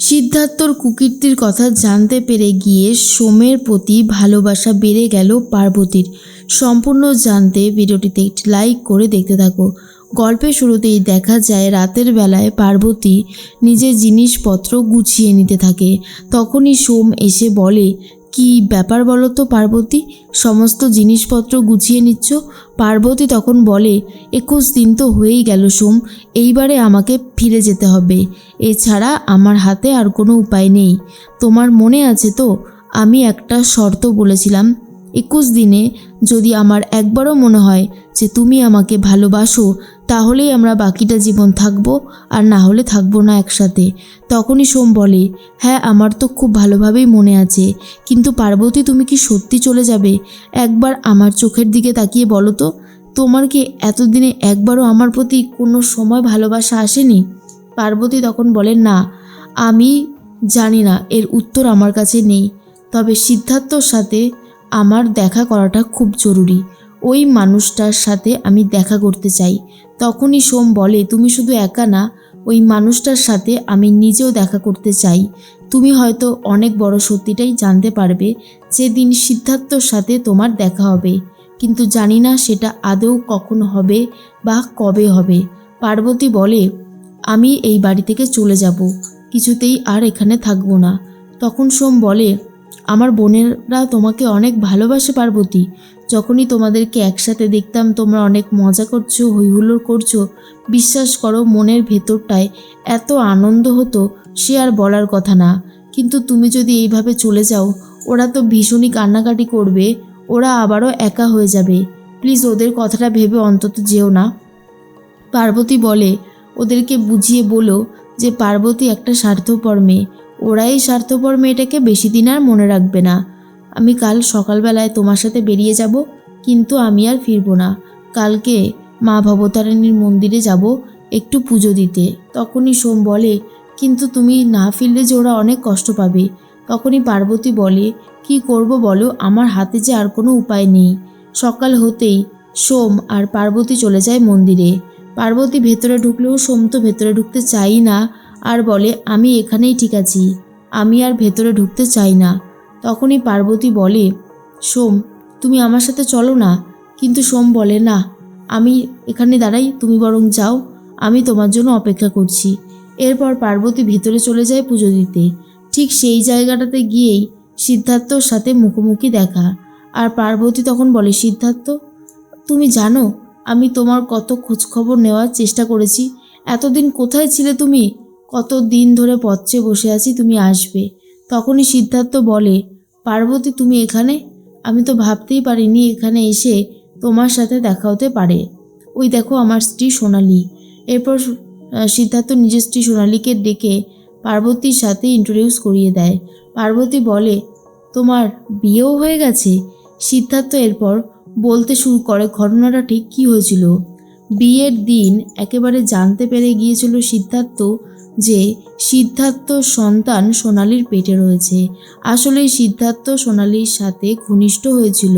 সিদ্ধার্থর কুকীর্তির কথা জানতে পেরে গিয়ে সোমের প্রতি ভালোবাসা বেড়ে গেল পার্বতীর। সম্পূর্ণ জানতে ভিডিওটিতে একটি লাইক করে দেখতে থাকো। গল্পের শুরুতেই দেখা যায়, রাতের বেলায় পার্বতী নিজের জিনিসপত্র গুছিয়ে নিতে থাকে। তখনই সোম এসে বলে কি ব্যাপার বলো তো, পার্বতী? সমস্ত জিনিসপত্র গুছিয়ে নিচ্ছ? পার্বতী তখন বলে, একুশ দিন তো হয়েই গেল সোম, এইবারে আমাকে ফিরে যেতে হবে। এছাড়া আমার হাতে আর কোনো উপায় নেই। তোমার মনে আছে তো? আমি একটা শর্ত বলেছিলাম, একুশ দিনে যদি আমার একবারও মনে হয় যে তুমি আমাকে ভালোবাসো তাহলেই আমরা বাকিটা জীবন থাকব, আর না হলে থাকব না একসাথে। তখনই সোম বলে হ্যাঁ আমার তো খুব ভালোভাবেই মনে আছে, কিন্তু পার্বতী, তুমি কি সত্যি চলে যাবে? একবার আমার চোখের দিকে তাকিয়ে বলো তো, তোমার কি এতদিনে একবারও আমার প্রতি কোনো সময় ভালোবাসা আসেনি? পার্বতী তখন বলে, না, আমি জানি না, এর উত্তর আমার কাছে নেই। তবে সিদ্ধার্থর সাথে আমার দেখা করাটা খুব জরুরি। ওই মানুষটার সাথে আমি দেখা করতে চাই। তখনই সোম বলে, তুমি শুধু একা না, ওই মানুষটার সাথে আমি নিজেও দেখা করতে চাই। তুমি হয়তো অনেক বড় সত্যিটাই জানতে পারবে যেদিন সিদ্ধার্থর সাথে তোমার দেখা হবে। কিন্তু জানি না সেটা আদৌ কখন হবে বা কবে হবে। পার্বতী বলে, আমি এই বাড়ি থেকে চলে যাব, কিছুতেই আর এখানে থাকব না। তখন সোম বলে, আমার বোনেরা তোমাকে অনেক ভালোবাসে পার্বতী। যখনই তোমাদেরকে একসাথে দেখতাম, তোমরা অনেক মজা করছ, হৈহুল্লোড় করছ। বিশ্বাস করো, মনের ভেতরটায় এত আনন্দ হতো, সে আর বলার কথা না। কিন্তু তুমি যদি এইভাবে চলে যাও, ওরা তো ভীষণই কান্নাকাটি করবে, ওরা আবারও একা হয়ে যাবে। প্লিজ, ওদের কথাটা ভেবে অন্তত যেও না। পার্বতী বলে, ওদেরকে বুঝিয়ে বলো যে পার্বতী একটা স্বার্থপর মেয়ে। ওরা এই স্বার্থপর মেয়েটাকে বেশি দিন আর মনে রাখবে না। আমি কাল সকালবেলায় তোমার সাথে বেরিয়ে যাব, কিন্তু আমি আর ফিরবো না। কালকে মা ভবতারিণীর মন্দিরে যাব একটু পুজো দিতে। তখনই সোম বলে, কিন্তু তুমি না ফিরলে যে ওরা অনেক কষ্ট পাবে। তখনই পার্বতী বলে, কি করব বলো, আমার হাতে যে আর কোনো উপায় নেই। সকাল হতেই সোম আর পার্বতী চলে যায় মন্দিরে। পার্বতী ভেতরে ঢুকলেও সোম তো ভেতরে ঢুকতে চাই না, আর বলে, আমি এখানেই ঠিক আছি। আমি আর ভেতরে ঢুকতে চাই না। তখনই পার্বতী বলে, সোম, তুমি আমার সাথে চলো না। কিন্তু সোম বলে, না, আমি এখানে দাঁড়াই, তুমি বরং যাও, আমি তোমার জন্য অপেক্ষা করছি। এরপর পার্বতী ভেতরে চলে যায় পুজো দিতে। ঠিক সেই জায়গাটাতে গিয়েই সিদ্ধার্থর সাথে মুখোমুখি দেখা। আর পার্বতী তখন বলে, সিদ্ধার্থ, তুমি জানো, আমি তোমার কত খোঁজখবর নেওয়ার চেষ্টা করেছি। এতদিন কোথায় ছিলে তুমি? কত দিন ধরে পথে বসে আছি, তুমি আসবে। তখনই সিদ্ধার্থ বলে পার্বতী, তুমি এখানে? আমি তো ভাবতেই পারিনি এখানে এসে তোমার সাথে দেখা হতে পারে। ওই দেখো আমার স্ত্রী সোনালি। এরপর সিদ্ধার্থ নিজের স্ত্রী সোনালিকে ডেকে পার্বতীর সাথে ইন্ট্রোডিউস করিয়ে দেয়। পার্বতী বলে, তোমার বিয়েও হয়ে গেছে? সিদ্ধার্থ এরপর বলতে শুরু করে, ঘটনাটা ঠিক কী হয়েছিল? বিয়ের দিন একেবারে জানতে পেরে গিয়েছিল সিদ্ধার্থ যে সিদ্ধার্থ সন্তান সোনালির পেটে রয়েছে। আসলে সিদ্ধার্থ সোনালির সাথে ঘনিষ্ঠ হয়েছিল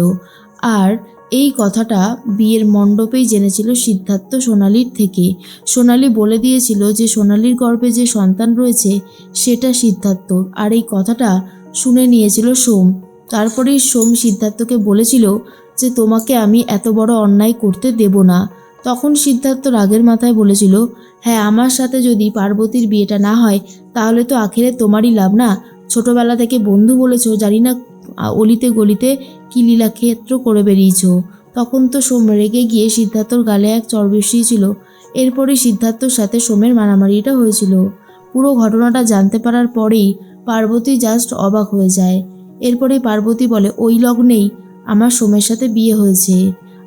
আর এই কথাটা বিয়ের মণ্ডপেই জেনেছিল সিদ্ধার্থ সোনালির থেকে। সোনালি বলে দিয়েছিল যে সোনালির গর্ভে যে সন্তান রয়েছে সেটা সিদ্ধার্থ। আর এই কথাটা শুনে নিয়েছিল সোম। তারপরেই সোম সিদ্ধার্থকে বলেছিল যে তোমাকে আমি এত বড় অন্যায় করতে দেব না। তখন সিদ্ধার্থ রাগের মাথায় বলেছিল হ্যাঁ আমার সাথে যদি পার্বতীর বিয়েটা না হয়, তাহলে তো আখেরে তোমারই লাভ না। ছোটবেলা থেকে বন্ধু বলেছ, জানি না অলিতে গলিতে কি লীলাক্ষেত্র করে বেরিয়েছ তখন তো সোম রেগে গিয়ে সিদ্ধার্থর গালে এক চর বসিয়েছিল এরপরে সিদ্ধার্থর সাথে সোমের মারামারিটা হয়েছিল। পুরো ঘটনাটা জানতে পারার পরেই পার্বতী জাস্ট অবাক হয়ে যায়। এরপরে পার্বতী বলে, ওই লগ্নেই আমার সোমের সাথে বিয়ে হয়েছে।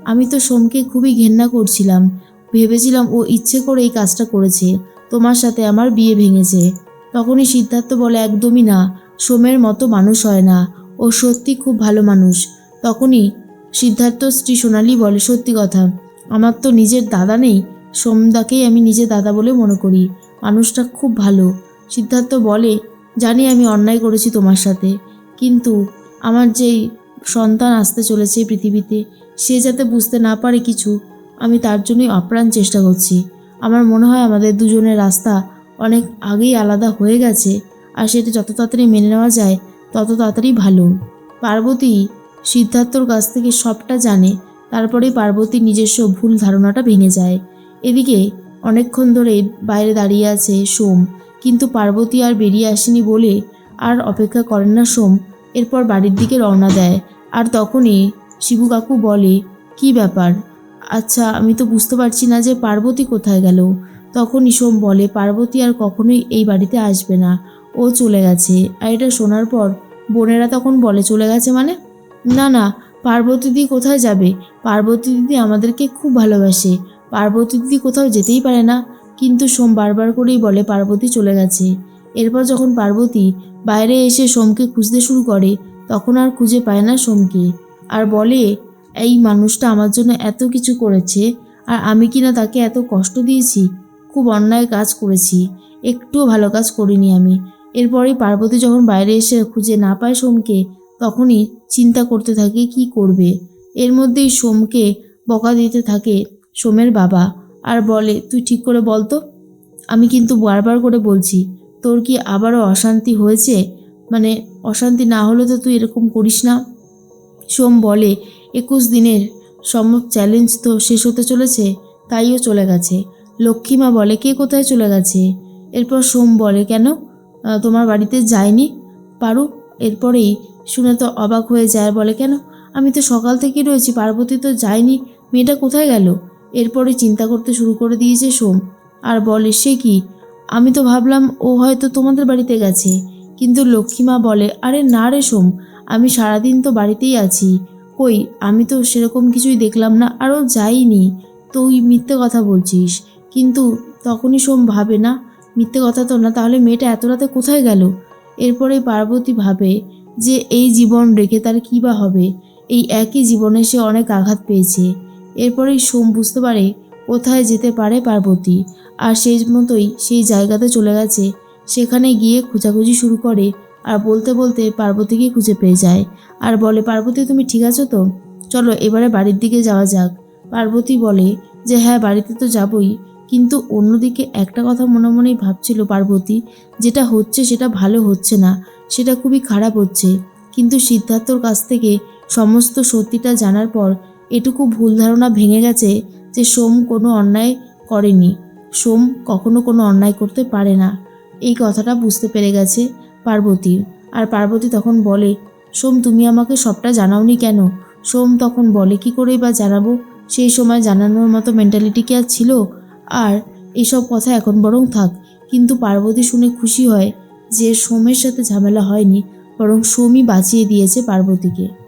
আমি তো সোমকে খুবই ঘেন্না করছিলাম। ভেবেছিলাম ও ইচ্ছে করে এই কাজটা করেছে। তোমার সাথে আমার বিয়ে ভেঙেছে। তখনই সিদ্ধার্থ বলে, একদমই না। সোমের মতো মানুষ হয় না। ও সত্যি খুব ভালো মানুষ। তখনই সিদ্ধার্থ স্ত্রী সোনালি বলে, সত্যি কথা। আমার তো নিজের দাদা নেই। সোমদাকেই আমি নিজের দাদা বলে মনে করি। মানুষটা খুব ভালো। সিদ্ধার্থ বলে, জানি আমি অন্যায় করেছি তোমার সাথে। কিন্তু আমার যেই সন্তান আসতে চলেছে পৃথিবীতে, সে যাতে বুঝতে না পারে কিছু, আমি তার জন্যই আপ্রাণ চেষ্টা করছি। আমার মনে হয় আমাদের দুজনের রাস্তা অনেক আগেই আলাদা হয়ে গেছে, আর সেটা যত তাড়াতাড়ি মেনে নেওয়া যায়, তত তাড়াতাড়ি ভালো। পার্বতী সিদ্ধার্থর কাছ থেকে সবটা জানে, তারপরেই পার্বতীর নিজস্ব ভুল ধারণাটা ভেঙে যায়। এদিকে অনেকক্ষণ ধরে বাইরে দাঁড়িয়ে আছে সোম, কিন্তু পার্বতী আর বেরিয়ে আসেনি বলে আর অপেক্ষা করেন না সোম। এরপর বাড়ির দিকে রওনা দেয়। আর তখনই শিবু কাকু বলে, কি ব্যাপার? আচ্ছা আমি তো বুঝতে পারছি না যে পার্বতী কোথায় গেল। তখনই সোম বলে, পার্বতী আর কখনোই এই বাড়িতে আসবে না। ও চলে গেছে। আর এটা শোনার পর বোনেরা তখন বলে, চলে গেছে মানে? না না, পার্বতী দিদি কোথায় যাবে? পার্বতী দিদি আমাদেরকে খুব ভালোবাসে। পার্বতী দিদি কোথাও যেতেই পারে না। কিন্তু সোম বারবার করেই বলে, পার্বতী চলে গেছে। এরপর যখন পার্বতী বাইরে এসে সোমকে খুঁজতে শুরু করে, তখন আর খুঁজে পায় না সোমকে। আর বলে, এই মানুষটা আমার জন্য এত কিছু করেছে, আর আমি কিনা তাকে এত কষ্ট দিয়েছি। খুব অন্যায় কাজ করেছি, একটুও ভালো কাজ করিনি আমি। এরপরেই পার্বতী যখন বাইরে এসে খুঁজে না পায় সোমকে, তখনই চিন্তা করতে থাকে কি করবে। এর মধ্যেই সোমকে বকা দিতে থাকে সোমের বাবা, আর বলে, তুই ঠিক করে বল তো। আমি কিন্তু বারবার করে বলছি তোর কি আবারও অশান্তি হয়েছে? মানে অশান্তি না হলে তো তুই এরকম করিস না। সোম বলে, একুশ দিনের সম চ্যালেঞ্জ তো শেষ হতে চলেছে, তাইও চলে গেছে। লক্ষ্মীমা বলে, কে কোথায় চলে গেছে? এরপর সোম বলে, কেন? তোমার বাড়িতে যায়নি? পারু? এরপরেই শুনে তো অবাক হয়ে যায় বলে, কেন? আমি তো সকাল থেকেই রয়েছি, পার্বতী তো যায়নি। মেয়েটা কোথায় গেল? এরপরে চিন্তা করতে শুরু করে দিয়েছে সোম। আর বলে, সে কি? আমি তো ভাবলাম ও হয়তো তোমাদের বাড়িতে গেছে। কিন্তু লক্ষ্মীমা বলে, আরে না রে সোম, আমি সারাদিন তো বাড়িতেই আছি। কই, আমি তো সেরকম কিছুই দেখলাম না, আরও যাইনি। তুই মিথ্যে কথা বলছিস। কিন্তু তখনই সোম ভাবে না, মিথ্যে কথা তো না, তাহলে মেয়েটা এত রাতে কোথায় গেল? এরপরে পার্বতী ভাবে যে এই জীবন রেখে তার কী বা হবে। এই একই জীবনে সে অনেক আঘাত পেয়েছে। এরপরেই সোম বুঝতে পারে কোথায় যেতে পারে পার্বতী। আর সেই মতোই সেই জায়গাতে চলে গেছে। সেখানে গিয়ে খোঁজাখুঁজি শুরু করে আর বলতে বলতে পার্বতীকে খুঁজে পেয়ে যায়। আর বলে, পার্বতী, তুমি ঠিক আছো তো? চলো এবারে বাড়ির দিকে যাওয়া যাক। পার্বতী বলে যে হ্যাঁ বাড়িতে তো যাবই। কিন্তু অন্যদিকে একটা কথা মনে মনেই ভাবছিল পার্বতী, যেটা হচ্ছে সেটা ভালো হচ্ছে না, সেটা খুবই খারাপ হচ্ছে। কিন্তু সিদ্ধার্থর কাছ থেকে সমস্ত সত্যিটা জানার পর এটুকু ভুল ধারণা ভেঙে গেছে যে, সোম কোনো অন্যায় করেনি। সোম কখনো কোনো অন্যায় করতে পারে না। এই কথাটা বুঝতে পেরে গেছে পার্বতী। আর পার্বতী তখন বলে, সোম তুমি আমাকে সবটা জানাওনি কেন? সোম তখন বলে, কি করেই বা জানাব? সেই সময় জানানোর মতো মেন্টালিটি কি আর ছিল? আর এইসব কথা এখন বরং থাক। কিন্তু পার্বতী শুনে খুশি হয় যে সোমের সাথে ঝামেলা হয়নি, বরং সোমই বাঁচিয়ে দিয়েছে পার্বতীকে।